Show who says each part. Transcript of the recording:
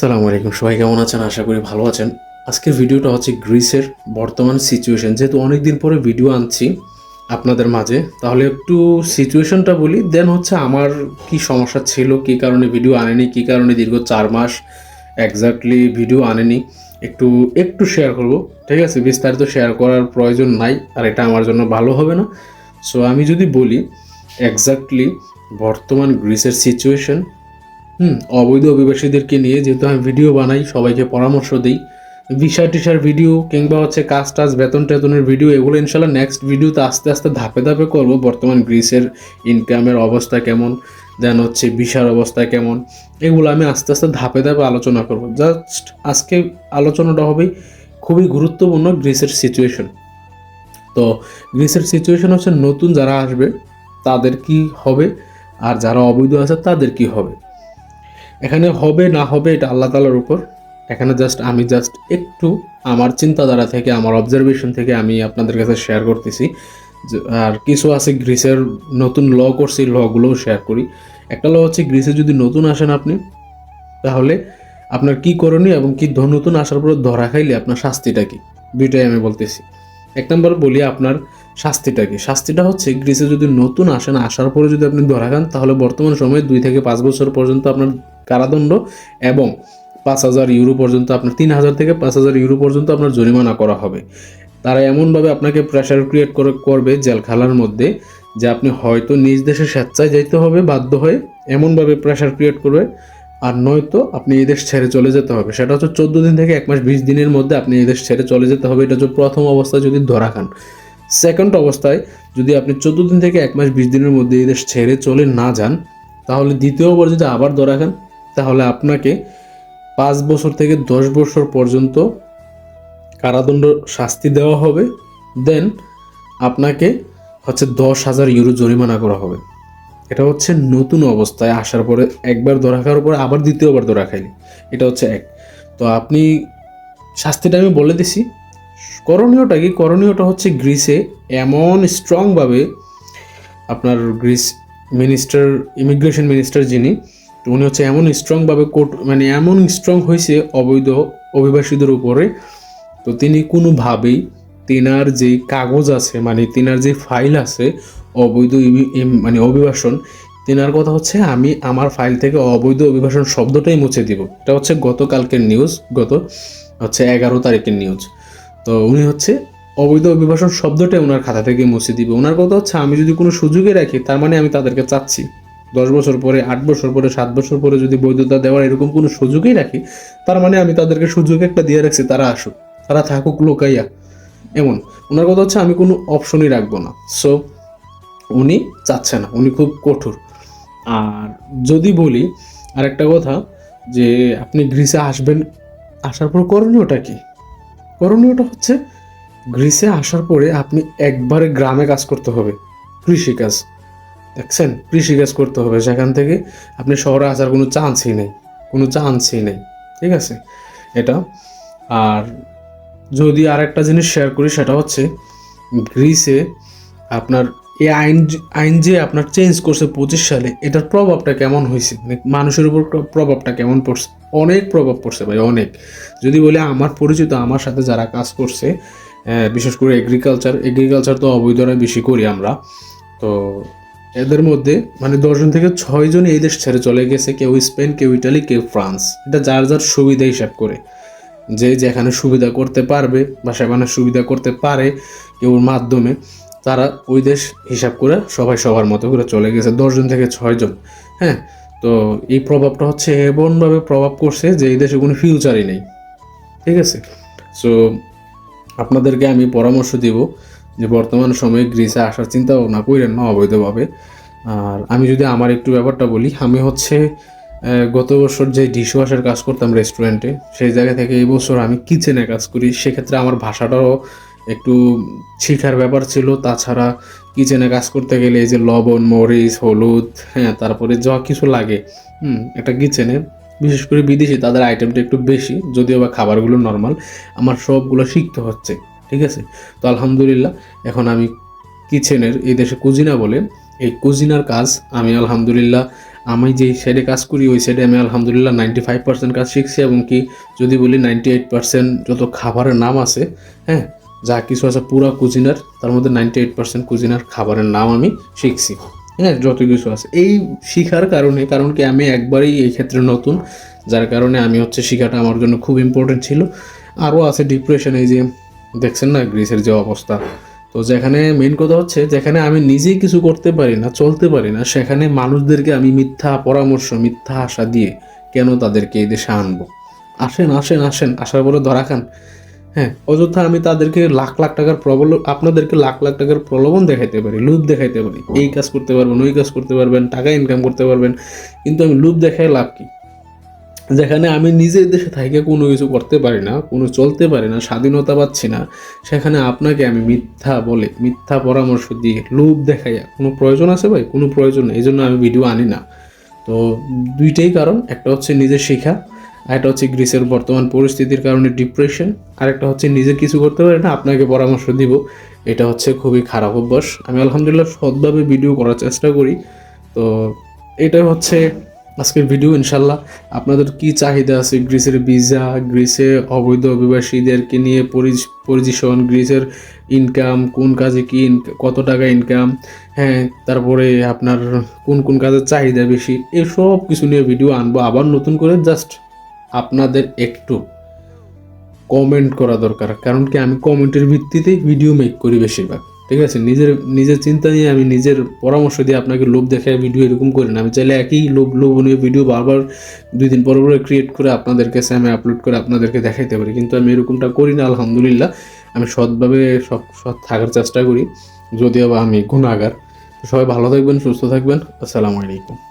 Speaker 1: সালামু আলাইকুম। সবাই কেমন আছেন? আশা করি ভালো আছেন। আজকের ভিডিওটা হচ্ছে গ্রিসের বর্তমান সিচুয়েশন যেহেতু অনেক দিন পরে ভিডিও আনছি আপনাদের মাঝে, তাহলে একটু সিচুয়েশনটা বলি দেন হচ্ছে আমার কি সমস্যা ছিল, কি কারণে ভিডিও আনেনি, কি কারণে দীর্ঘ চার মাস এক্স্যাক্টলি ভিডিও আনেনি, একটু একটু শেয়ার করব। ঠিক আছে? বিস্তারিত শেয়ার করার প্রয়োজন নাই, আর এটা আমার জন্য ভালো হবে না। সো আমি যদি বলি এক্স্যাক্টলি বর্তমান গ্রিসের সিচুয়েশন হুম, অবৈধ অভিবাসীদেরকে নিয়ে যেহেতু আমি ভিডিও বানাই, সবাইকে পরামর্শ দিই। ভিসা টিসার ভিডিও কিংবা হচ্ছে কাজ টাজ, বেতন টেতনের ভিডিও, এগুলো ইনশাল্লাহ নেক্সট ভিডিওতে আস্তে আস্তে ধাপে ধাপে করব। বর্তমান গ্রিসের ইনকামের অবস্থা কেমন দেন হচ্ছে ভিসার অবস্থা কেমন, এগুলো আমি আস্তে আস্তে ধাপে ধাপে আলোচনা করব। জাস্ট আজকে আলোচনাটা হবে খুবই গুরুত্বপূর্ণ গ্রিসের সিচুয়েশন তো গ্রিসের সিচুয়েশন হচ্ছে নতুন যারা আসবে, তাদের কি হবে? আর যারা অবৈধ আছে, তাদের কি হবে? এখানে হবে না হবে এটা আল্লাহ তালার উপর। এখানে জাস্ট আমি জাস্ট একটু আমার চিন্তাধারা থেকে, আমার অবজারভেশন থেকে আমি আপনাদের কাছে শেয়ার করতেছি। আর কিছু আছে গ্রিসের নতুন ল করছি লগুলোও শেয়ার করি। একটা ল হচ্ছে গ্রিসে যদি নতুন আসেন আপনি, তাহলে আপনার কি করণীয় এবং কি নতুন আসার পর ধরা খাইলে আপনার শাস্তিটা কি? দুইটাই আমি বলতেছি। এক নম্বর বলি আপনার শাস্তিটা কি? শাস্তিটা হচ্ছে গ্রিসে যদি নতুন আসেন আসার পরে যদি আপনি ধরা খান, তাহলে বর্তমান সময়ে দুই থেকে পাঁচ বছর পর্যন্ত আপনার কারাদণ্ড এবং পাঁচ হাজার ইউরো পর্যন্ত আপনার, তিন হাজার থেকে পাঁচ হাজার ইউরো পর্যন্ত আপনার জরিমানা করা হবে। তারা এমনভাবে আপনাকে প্রেশার ক্রিয়েট করে, করবে জেলখানার মধ্যে যে আপনি হয়তো নিজ দেশে স্বেচ্ছায় যাইতে হবে, বাধ্য হয়ে এমনভাবে প্রেশার ক্রিয়েট করবে, আর নয়তো আপনি এই দেশ ছেড়ে চলে যেতে হবে। সেটা হচ্ছে চোদ্দ দিন থেকে এক মাস, বিশ দিনের মধ্যে আপনি এই দেশ ছেড়ে চলে যেতে হবে। এটা হচ্ছে প্রথম অবস্থায় যদি ধরা খান। সেকেন্ড অবস্থায় যদি আপনি চোদ্দ দিন থেকে এক মাস বিশ দিনের মধ্যে এই দেশ ছেড়ে চলে না যান, তাহলে দ্বিতীয়বার যদি আবার ধরা খান, তাহলে আপনাকে পাঁচ বছর থেকে দশ বছর পর্যন্ত কারাদণ্ড শাস্তি দেওয়া হবে। দেন আপনাকে হচ্ছে দশ হাজার ইউরো জরিমানা করা হবে। এটা হচ্ছে নতুন অবস্থায় আসার পরে একবার ধরা খাওয়ার পরে আবার দ্বিতীয়বার ধরা খাইলে এটা হচ্ছে এক। তো আপনি শাস্তিটা আমি বলে দিছি। করণীয়টা কি? করণীয়টা হচ্ছে গ্রিসে এমন স্ট্রংভাবে আপনার গ্রিস মিনিস্টার ইমিগ্রেশন মিনিস্টার যিনি, উনি হচ্ছে এমন স্ট্রংভাবে কোর্ট মানে এমন স্ট্রং হয়েছে অবৈধ অভিবাসীদের উপরে। তো তিনি কোনোভাবেই তিনার যে কাগজ আছে মানে তিনার যে ফাইল আছে অবৈধ মানে অভিবাসন, তিনার কথা হচ্ছে আমি আমার ফাইল থেকে অবৈধ অভিবাসন শব্দটাই মুছে দিব। এটা হচ্ছে গতকালকের নিউজ গত হচ্ছে এগারো তারিখের নিউজ তো উনি হচ্ছে অবৈধ অভিবাসন শব্দটাই ওনার খাতা থেকে মুছে দিবে। ওনার কথা হচ্ছে, আমি যদি কোনো সুযোগে রাখি, তার মানে আমি তাদেরকে চাচ্ছি। দশ বছর পরে, আট বছর পরে, সাত বছর পরে যদি বৈধতা দেওয়ার এরকম কোনো সুযোগই রাখি, তার মানে আমি তাদেরকে সুযোগ একটা দিয়ে রাখছি, তারা আসুক, তারা থাকুক লোকাইয়া এমন। ওনার কথা হচ্ছে, আমি কোনো অপশনই রাখব না। সো উনি চাচ্ছে না। উনি খুব কঠোর। আর যদি বলি আর একটা কথা, যে আপনি গ্রিসে আসবেন, আসার পর করণীয়টা কি? করণীয়টা হচ্ছে গ্রিসে আসার পরে আপনি একবারে গ্রামে কাজ করতে হবে, কৃষিকাজ। দেখছেন? কৃষিকাজ করতে হবে। সেখান থেকে আপনি শহরে আসার কোনো চান্সই নেই, কোনো চান্সই নেই। ঠিক আছে? এটা। আর যদি আর একটা জিনিস শেয়ার করি, সেটা হচ্ছে গ্রিসে আপনার এই আইন আইন যে আপনার চেঞ্জ করছে পঁচিশ সালে, এটার প্রভাবটা কেমন হয়েছে? মানে মানুষের উপর প্রভাবটা কেমন পড়ছে? অনেক প্রভাব পড়ছে ভাই, অনেক। যদি বলি আমার পরিচিত, আমার সাথে যারা কাজ করছে বিশেষ করে এগ্রিকালচার এগ্রিকালচার তো অবৈধরা বেশি করি আমরা। তো এদের মধ্যে মানে দশজন থেকে ছয়জন এই দেশ ছেড়ে চলে গেছে, কেউ স্পেন, কেউ ইটালি, কেউ ফ্রান্স। এটা যার যার সুবিধা হিসাব করে। যে যেখানে সুবিধা করতে পারবে বা সেখানে সুবিধা করতে পারে, কেউর মাধ্যমে। তারা ওই দেশ হিসাব করে সবাই সবার মতো করে চলে গেছে দশজন থেকে ছয়জন হ্যাঁ? তো এই প্রভাবটা হচ্ছে এমনভাবে প্রভাব করছে যে এই দেশে কোনো ফিউচারই নেই। ঠিক আছে? সো আপনাদেরকে আমি পরামর্শ দিব যে বর্তমান সময়ে গ্রিসে আসার চিন্তা ভাবনা করেন না অবৈধভাবে। আর আমি যদি আমার একটু ব্যাপারটা বলি, আমি হচ্ছে গত বছর যে ডিশ ওয়াশের কাজ করতাম রেস্টুরেন্টে সেই জায়গা থেকে এই বছর আমি কিচেনে কাজ করি। সেক্ষেত্রে আমার ভাষাটাও একটু শেখার ব্যাপার ছিল। তাছাড়া কিচেনে কাজ করতে গেলে এই যে লবণ, মরিচ, হলুদ হ্যাঁ তারপরে যা কিছু লাগে, হুম, একটা কিচেনে, বিশেষ করে বিদেশি তাদের আইটেমটা একটু বেশি, যদিও বা খাবারগুলো নর্মাল আমার সবগুলো শিখতে হচ্ছে, ঠিক আছে? তো আলহামদুলিল্লাহ, এখন আমি কিচেনের, এই দেশে কুজিনা বলে, এই কুজিনার কাজ আমি আলহামদুলিল্লাহ, আমি যেই সাইডে কাজ করি, ওই সাইডে আমি আলহামদুলিল্লাহ নাইনটি ফাইভ পার্সেন্ট কাজ শিখছি এবং কি, যদি বলি নাইনটি এইট পার্সেন্ট যত খাবারের নাম আছে হ্যাঁ যা কিছু আছে পুরা কুজিনার, তার মধ্যে নাইনটি এইট পার্সেন্ট কুজিনার খাবারের নাম আমি শিখছি। হ্যাঁ যত কিছু আছে। এই শিখার কারণে, কারণ কি আমি একবারই এই ক্ষেত্রে নতুন, যার কারণে আমি হচ্ছে শিখাটা আমার জন্য খুব ইম্পর্টেন্ট ছিল। আরও আছে ডিপ্রেশন এই যে দেখছেন না গ্রিসের যে অবস্থা? তো যেখানে মেন কথা হচ্ছে, যেখানে আমি নিজেই কিছু করতে পারি না, চলতে পারি না, সেখানে মানুষদেরকে আমি মিথ্যা পরামর্শ, মিথ্যা আশা দিয়ে কেন তাদেরকে এই দেশে আনব? আসেন আসেন আসেন, আসার পরে ধরা খান। হ্যাঁ অযথা আমি তাদেরকে লাখ লাখ টাকার প্রবল আপনাদেরকে লাখ লাখ টাকার প্রলোভন দেখাইতে পারি লুপ দেখাইতে পারি। এই কাজ করতে পারবেন ওই কাজ করতে পারবেন টাকা ইনকাম করতে পারবেন কিন্তু আমি লুপ দেখাই লাভ কি? যেখানে আমি নিজের দেশে থেকে কোনো কিছু করতে পারি না কোনো চলতে পারি না স্বাধীনতা পাচ্ছি না সেখানে আপনাকে আমি মিথ্যা বলে মিথ্যা পরামর্শ দিয়ে লোভ দেখাইয়া কোনো প্রয়োজন আছে ভাই? কোনো প্রয়োজন নেই এই জন্য আমি ভিডিও আনি না। তো দুইটাই কারণ একটা হচ্ছে নিজের শেখা একটা হচ্ছে গ্রিসের বর্তমান পরিস্থিতির কারণে ডিপ্রেশন আর একটা হচ্ছে নিজে কিছু করতে পারি না, আপনাকে পরামর্শ দিব। এটা হচ্ছে খুবই খারাপ অভ্যাস। আমি আলহামদুলিল্লাহ সৎভাবে ভিডিও করার চেষ্টা করি। তো এটা হচ্ছে আজকের ভিডিও ইনশাল্লাহ। আপনাদের কি চাহিদা আছে? গ্রিসের ভিসা গ্রিসে অবৈধ অভিবাসীদেরকে নিয়ে পরিজিশন গ্রিসের ইনকাম কোন কাজে কি কত টাকা ইনকাম হ্যাঁ তারপরে আপনার কোন কোন কাজের চাহিদা বেশি? এসব কিছু নিয়ে ভিডিও আনব। আবার নতুন করে জাস্ট আপনাদের একটু কমেন্ট করা দরকার। কারণ কি, আমি কমেন্টের ভিত্তিতেই ভিডিও মেক করি বেশিরভাগ। ঠিক আছে? নিজের নিজের চিন্তা নিয়ে আমি নিজের পরামর্শ দিয়ে আপনাকে লোভ দেখায় ভিডিও এরকম করি না। আমি চাইলে একই লোভ, লোভনীয় ভিডিও বারবার দুই দিন পর পরে ক্রিয়েট করে আপনাদের কাছে আমি আপলোড করে আপনাদেরকে দেখাইতে পারি। কিন্তু আমি এরকমটা করি না, আলহামদুলিল্লাহ। আমি সৎভাবে সব সৎ থাকার চেষ্টা করি। যদিও বা আমি গুণাগার। সবাই ভালো থাকবেন, সুস্থ থাকবেন। আসসালামু আলাইকুম।